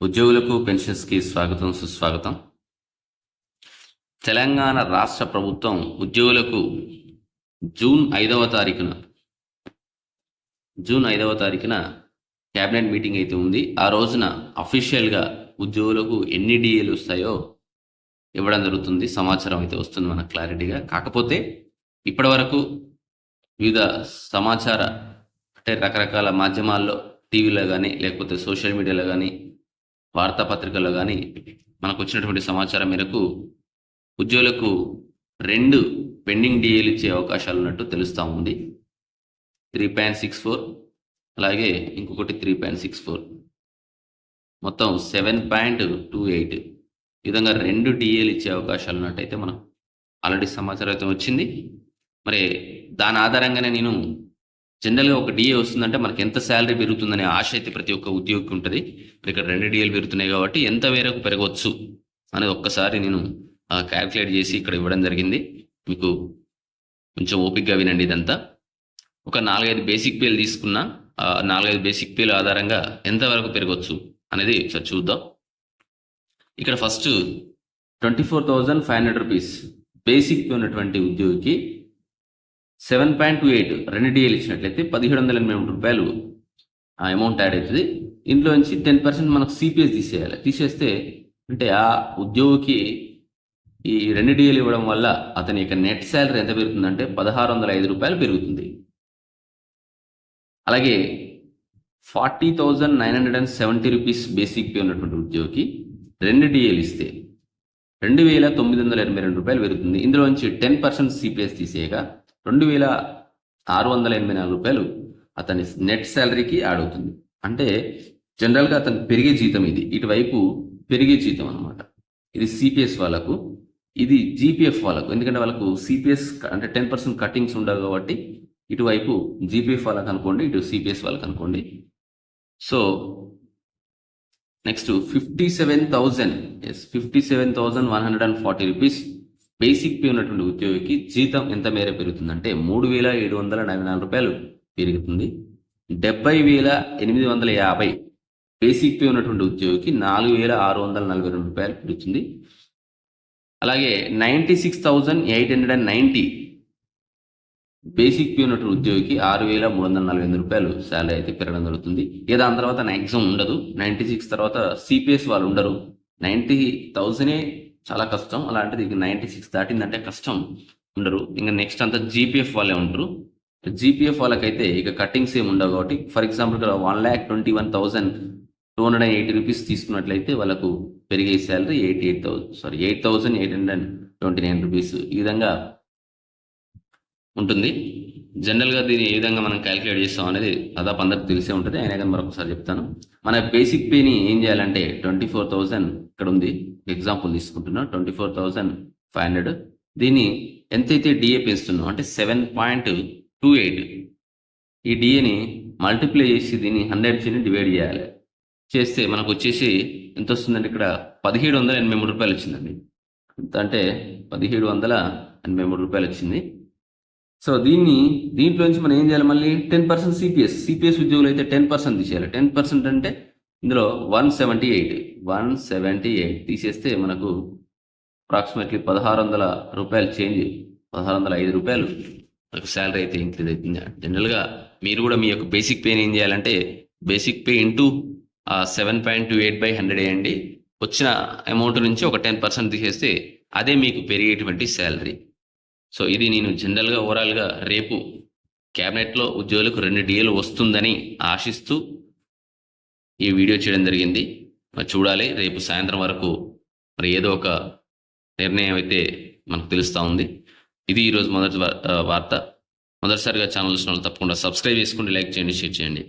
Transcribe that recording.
ఉద్యోగులకు పెన్షన్స్కి స్వాగతం సుస్వాగతం. తెలంగాణ రాష్ట్ర ప్రభుత్వం ఉద్యోగులకు జూన్ ఐదవ తారీఖున జూన్ ఐదవ తారీఖున క్యాబినెట్ మీటింగ్ అయితే ఉంది. ఆ రోజున అఫీషియల్గా ఉద్యోగులకు ఎన్ని డిఏలు వస్తాయో ఇవ్వడం జరుగుతుంది. సమాచారం అయితే వస్తుంది మనకు క్లారిటీగా. కాకపోతే ఇప్పటి వరకు వివిధ సమాచార అంటే రకరకాల మాధ్యమాల్లో టీవీలో కానీ లేకపోతే సోషల్ మీడియాలో కానీ వార్తాపత్రికల్లో కానీ మనకు వచ్చినటువంటి సమాచారం మేరకు ఉద్యోగులకు రెండు పెండింగ్ డిఏలు ఇచ్చే అవకాశాలు ఉన్నట్టు తెలుస్తూ ఉంది. త్రీ పాయింట్ సిక్స్ ఫోర్ అలాగే ఇంకొకటి త్రీ పాయింట్ సిక్స్ ఫోర్. మొత్తం సెవెన్ పాయింట్ టూ ఎయిట్. ఈ విధంగా రెండు డిఏలు ఇచ్చే అవకాశాలు ఉన్నట్టయితే మనం ఆల్రెడీ సమాచారం అయితే వచ్చింది. మరి దాని ఆధారంగానే నేను జనరల్గా ఒక డిఏ వస్తుందంటే మనకి ఎంత శాలరీ పెరుగుతుందనే ఆశ అయితే ప్రతి ఒక్క ఉద్యోగికి ఉంటుంది. మరి ఇక్కడ రెండు డిఏలు పెరుగుతున్నాయి కాబట్టి ఎంత మేరకు పెరగవచ్చు అనేది ఒక్కసారి నేను క్యాల్కులేట్ చేసి ఇక్కడ ఇవ్వడం జరిగింది. మీకు కొంచెం ఓపిక్గా వినండి ఇదంతా. ఒక నాలుగైదు బేసిక్ పేలు తీసుకున్న నాలుగైదు బేసిక్ పేలు ఆధారంగా ఎంతవరకు పెరగవచ్చు అనేది ఒకసారి చూద్దాం. ఇక్కడ first twenty four thousand five hundred rupees basic ఉన్నటువంటి ఉద్యోగికి సెవెన్ పాయింట్ టూ ఎయిట్ రెండు డిఎల్ ఇచ్చినట్లయితే పదిహేడు వందల ఎనభై మూడు రూపాయలు ఆ అమౌంట్ యాడ్ అవుతుంది. ఇంట్లో నుంచి టెన్ పర్సెంట్ మనకు సిపిఎస్ తీసేయాలి. తీసేస్తే అంటే ఆ ఉద్యోగికి ఈ రెండు డిఎల్ ఇవ్వడం వల్ల అతని యొక్క నెట్ శాలరీ ఎంత పెరుగుతుందంటే పదహారు వందల ఐదు రూపాయలు పెరుగుతుంది. అలాగే forty thousand nine hundred and seventy rupees basic pay ఉన్నటువంటి ఉద్యోగికి రెండు డిఏలు ఇస్తే రెండు వేల తొమ్మిది వందల ఎనభై రెండు రూపాయలు పెరుగుతుంది. ఇందులో నుంచి టెన్ పర్సెంట్ సిపిఎస్ తీసేయగా రెండు వేల ఆరు వందల ఎనభై నాలుగు రూపాయలు అతని నెట్ శాలరీకి యాడ్ అవుతుంది. అంటే జనరల్గా అతను పెరిగే జీతం ఇది. ఇటువైపు పెరిగే జీతం అనమాట ఇది సిపిఎస్ వాళ్ళకు ఇది జీపీఎఫ్ వాళ్ళకు. ఎందుకంటే వాళ్ళకు సిపిఎస్ అంటే టెన్ పర్సెంట్ కట్టింగ్స్ ఉండవు కాబట్టి ఇటువైపు జీపీఎఫ్ వాళ్ళకి అనుకోండి ఇటు సిపిఎస్ వాళ్ళకి అనుకోండి. So next fifty seven thousand S fifty seven thousand one hundred and forty rupees basic pay ఉన్నటువంటి ఉద్యోగికి జీతం ఎంత మేర పెరుగుతుందంటే మూడు వేల ఏడు వందల నలభై నాలుగు రూపాయలు పెరుగుతుంది. డెబ్బై వేల ఎనిమిది వందల యాభై బేసిక్ పే ఉన్నటువంటి ఉద్యోగికి నాలుగు వేల ఆరు వందల నలభై రెండు రూపాయలు పెరుగుతుంది. అలాగే ninety six thousand eight hundred and ninety basic pay ఉన్నటువంటి ఉద్యోగికి ఆరు వేల మూడు వందల నలభై ఎనిమిది రూపాయలు శాలరీ అయితే పెరగడం జరుగుతుంది. ఇక దాని తర్వాత మ్యాక్సిమం ఉండదు. నైంటీ సిక్స్ తర్వాత సిపిఎస్ వాళ్ళు ఉండరు. నైంటీ థౌజండే చాలా కష్టం. అలాంటిది ఇక నైంటీ సిక్స్ దాటిందంటే కష్టం ఉండరు. ఇంకా నెక్స్ట్ అంతా జీపీఎఫ్ వాళ్ళే ఉంటారు. జీపీఎఫ్ వాళ్ళకైతే ఇక కట్టింగ్స్ ఏమి ఉండవు కాబట్టి ఫర్ ఎగ్జాంపుల్ ఇక్కడ one lakh twenty one thousand two hundred and eighty rupees తీసుకున్నట్లయితే వాళ్ళకు పెరిగే salary eighty eight thousand sorry eight thousand eight hundred twenty nine rupees ఈ విధంగా ఉంటుంది. జనరల్గా దీన్ని ఏ విధంగా మనం క్యాలిక్యులేట్ చేస్తాం అనేది దాదాపు అందరికి తెలిసే ఉంటుంది. అయినా కానీ మరొకసారి చెప్తాను. మన బేసిక్ పేని ఏం చేయాలంటే ట్వంటీ ఫోర్ థౌసండ్ ఇక్కడ ఉంది. ఎగ్జాంపుల్ తీసుకుంటున్నాం. Twenty four thousand five hundred. దీన్ని ఎంతైతే డిఏ పెంచుతున్నాం అంటే సెవెన్ పాయింట్ టూ ఎయిట్. ఈ డిఏని మల్టిప్లై చేసి దీన్ని హండ్రెడ్ చేసి డివైడ్ చేయాలి. చేస్తే మనకు వచ్చేసి ఎంత వస్తుందంటే ఇక్కడ? పదిహేడు వందల ఎనభై మూడు రూపాయలు వచ్చిందండి. ఎంత అంటే పదిహేడు వందల ఎనభై మూడు రూపాయలు వచ్చింది. సో దీన్ని దీంట్లోంచి మనం ఏం చేయాలి మళ్ళీ? టెన్ పర్సెంట్ సిపిఎస్ సిపిఎస్ ఉద్యోగులు అయితే టెన్ పర్సెంట్ తీసేయాలి. టెన్ పర్సెంట్ అంటే ఇందులో one seventy eight one seventy eight తీసేస్తే మనకు అప్రాక్సిమేట్లీ పదహారు వందల రూపాయలు చేంజ్ పదహారు వందల ఐదు రూపాయలు మనకు శాలరీ అయితే ఇంక్రీజ్ అవుతుంది. జనరల్గా మీరు కూడా మీ యొక్క బేసిక్ పేని ఏం చేయాలంటే basic pay into seven point two eight by hundred వేయండి. వచ్చిన అమౌంట్ నుంచి ఒక టెన్ పర్సెంట్ తీసేస్తే అదే మీకు పెరిగేటువంటి శాలరీ సో ఇది నేను జనరల్గా ఓవరాల్గా రేపు క్యాబినెట్లో ఉద్యోగులకు రెండు డిఏలు వస్తుందని ఆశిస్తూ ఈ వీడియో చేయడం జరిగింది. మరి చూడాలి రేపు సాయంత్రం వరకు మరి ఏదో ఒక నిర్ణయం అయితే మనకు తెలుస్తూ ఉంది. ఇది ఈరోజు మొదటి వార్త. మొదటిసారిగా ఛానల్ చూసిన వాళ్ళు తప్పకుండా సబ్స్క్రైబ్ చేసుకోండి లైక్ చేయండి షేర్ చేయండి.